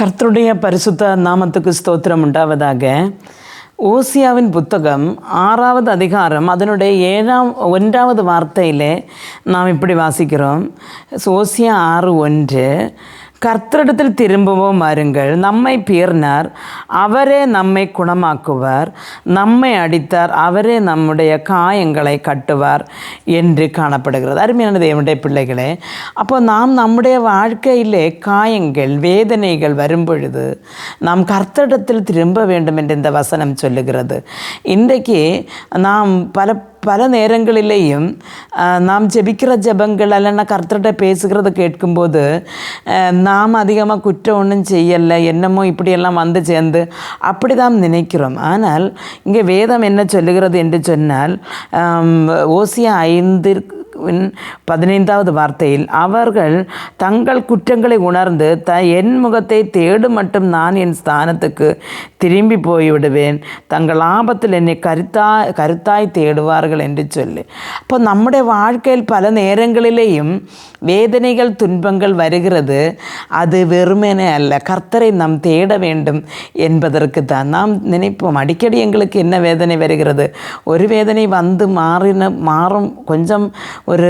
கர்த்தருடைய பரிசுத்த நாமத்துக்கு ஸ்தோத்திரம் உண்டாவதாக. ஓசியாவின் புத்தகம் ஆறாவது அதிகாரம் அதனுடைய ஏழாம் ஒன்றாவது வார்த்தையிலே நாம் இப்படி வாசிக்கிறோம். ஓசியா ஆறு ஒன்று கர்த்தரிடத்தில் திரும்பவும் வாருங்கள். நம்மை பீர்னார் அவரே நம்மை குணமாக்குவார். நம்மை அடித்தார் அவரே நம்முடைய காயங்களை கட்டுவார் என்று காணப்படுகிறது. அருமையான தேவனுடைய பிள்ளைகளே அப்போ நாம் நம்முடைய வாழ்க்கையிலே காயங்கள் வேதனைகள் வரும்பொழுது நாம் கர்த்தரிடத்தில் திரும்ப வேண்டும் என்று இந்த வசனம் சொல்லுகிறது. இன்றைக்கு நாம் பல பல நேரங்களிலேயும் நாம் ஜெபிக்கிற ஜெபங்கள் அல்லனா கர்த்தர்கிட்ட பேசுகிறத கேட்கும்போது நாம் அதிகமாக குற்றம் ஒன்றும் செய்யலை என்னமோ இப்படியெல்லாம் வந்து சேர்ந்து அப்படி தான் நினைக்கிறோம் ஆனால் இங்கே வேதம் என்ன சொல்லுகிறது என்று சொன்னால் ஓசியா ஐந்திற்கு பதினைந்தாவது வார்த்தையில் அவர்கள் தங்கள் குற்றங்களை உணர்ந்து த என் முகத்தை தேடு மட்டும் நான் என் ஸ்தானத்துக்கு திரும்பி போய்விடுவேன். தங்கள் ஆபத்தில் என்னை கருத்தா கருத்தாய் தேடுவார்கள் என்று சொல்லி. அப்போ நம்முடைய வாழ்க்கையில் பல நேரங்களிலேயும் வேதனைகள் துன்பங்கள் வருகிறது. அது வெறுமனே அல்ல. கர்த்தரை நாம் தேட வேண்டும் என்பதற்கு தான். நாம் நினைப்போம் அடிக்கடி எங்களுக்கு என்ன வேதனை வருகிறது? ஒரு வேதனை வந்து மாறின மாறும் கொஞ்சம் ஒரு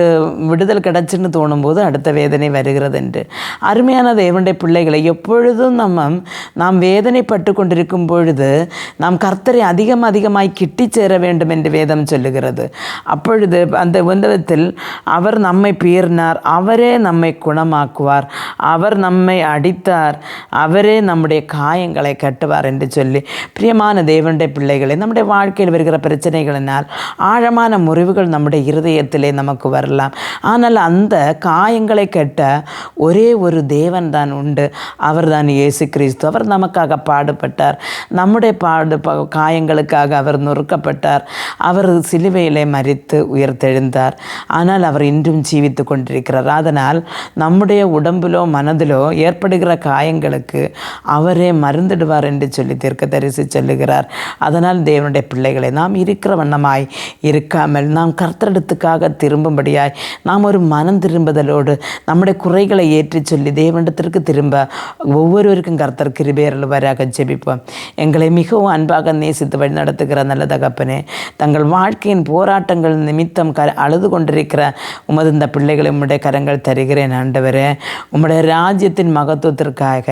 விடுதல் கிடச்சுன்னு தோணும்போது அடுத்த வேதனை வருகிறது என்று அருமையான தேவனுடைய பிள்ளைகளை எப்பொழுதும் நம்ம நாம் வேதனைப்பட்டு கொண்டிருக்கும் பொழுது நாம் கர்த்தரை அதிகம் அதிகமாய் கிட்டி சேர வேண்டும் என்று வேதம் சொல்லுகிறது. அப்பொழுது அந்த உந்தவத்தில் அவர் நம்மை பீர்னார் அவரே நம்மை குணமாக்குவார் அவர் நம்மை அடித்தார் அவரே நம்முடைய காயங்களை கட்டுவார் என்று சொல்லி. பிரியமான தேவனுடைய பிள்ளைகளை நம்முடைய வாழ்க்கையில் வருகிற பிரச்சனைகளினால் ஆழமான முறிவுகள் நம்முடைய இருதயத்திலே நமக்கு வரலாம். ஆனால் அந்த காயங்களை கெட்ட ஒரே ஒரு தேவன் தான் உண்டு. அவர் தான் இயேசு கிறிஸ்து. அவர் நமக்காக பாடுபட்டார். நம்முடைய பாடு ப- காயங்களுக்காக அவர் நொறுக்கப்பட்டார். அவர் சிலுவையிலே மரித்து உயிர்த்தெழுந்தார். ஆனால் அவர் இன்றும் ஜீவித்து கொண்டிருக்கிறார். அதனால் நம்முடைய உடம்பிலோ மனதிலோ ஏற்படுகிற காயங்களுக்கு அவரே மருந்திடுவார் என்று சொல்லி தீர்க்க தரிசி சொல்லுகிறார். அதனால் தேவனுடைய பிள்ளைகளை நாம் இருக்கிற வண்ணமாய் இருக்காமல் நாம் கர்த்தடத்துக்காக திரும்பும் நாம் ஒரு மனம் திரும்புதலோடு நம்முடைய குறைகளை ஏற்றி சொல்லி தேவனிடத்திற்கு திரும்ப ஒவ்வொருவருக்கும் கர்த்தர் கிருபேரலுவராக ஜெபிப்போம். எங்களை மிகவும் அன்பாக நேசித்து வழி நடத்துகிற நல்ல தகப்பனே தங்கள் வாழ்க்கையின் போராட்டங்கள் நிமித்தம் க அழுது கொண்டிருக்கிற உமது இந்த பிள்ளைகளை உம்முடைய கரங்கள் தருகிறேன் ஆண்டவரே. உம்முடைய ராஜ்யத்தின் மகத்துவத்திற்காக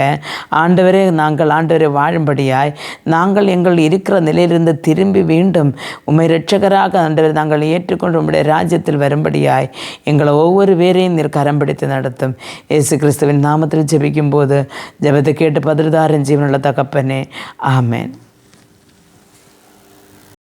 ஆண்டவரே நாங்கள் ஆண்டவரை வாழும்படியாய் நாங்கள் எங்கள் இருக்கிற நிலையிலிருந்து திரும்பி மீண்டும் உம்மை ரட்சகராக ஆண்டவரை நாங்கள் ஏற்றுக்கொண்டு உம்முடைய ராஜ்யத்தில் வரும்படி வரும்படியாய் எங்களை ஒவ்வொரு பேரையும் நீர் கரம் பிடித்து நடத்தும் இயேசு கிறிஸ்துவின் நாமத்தில் ஜெபிக்கும் போது ஜெபத்தை கேட்டு பதில்தாரன் ஜீவனுள்ள தகப்பனே ஆமென்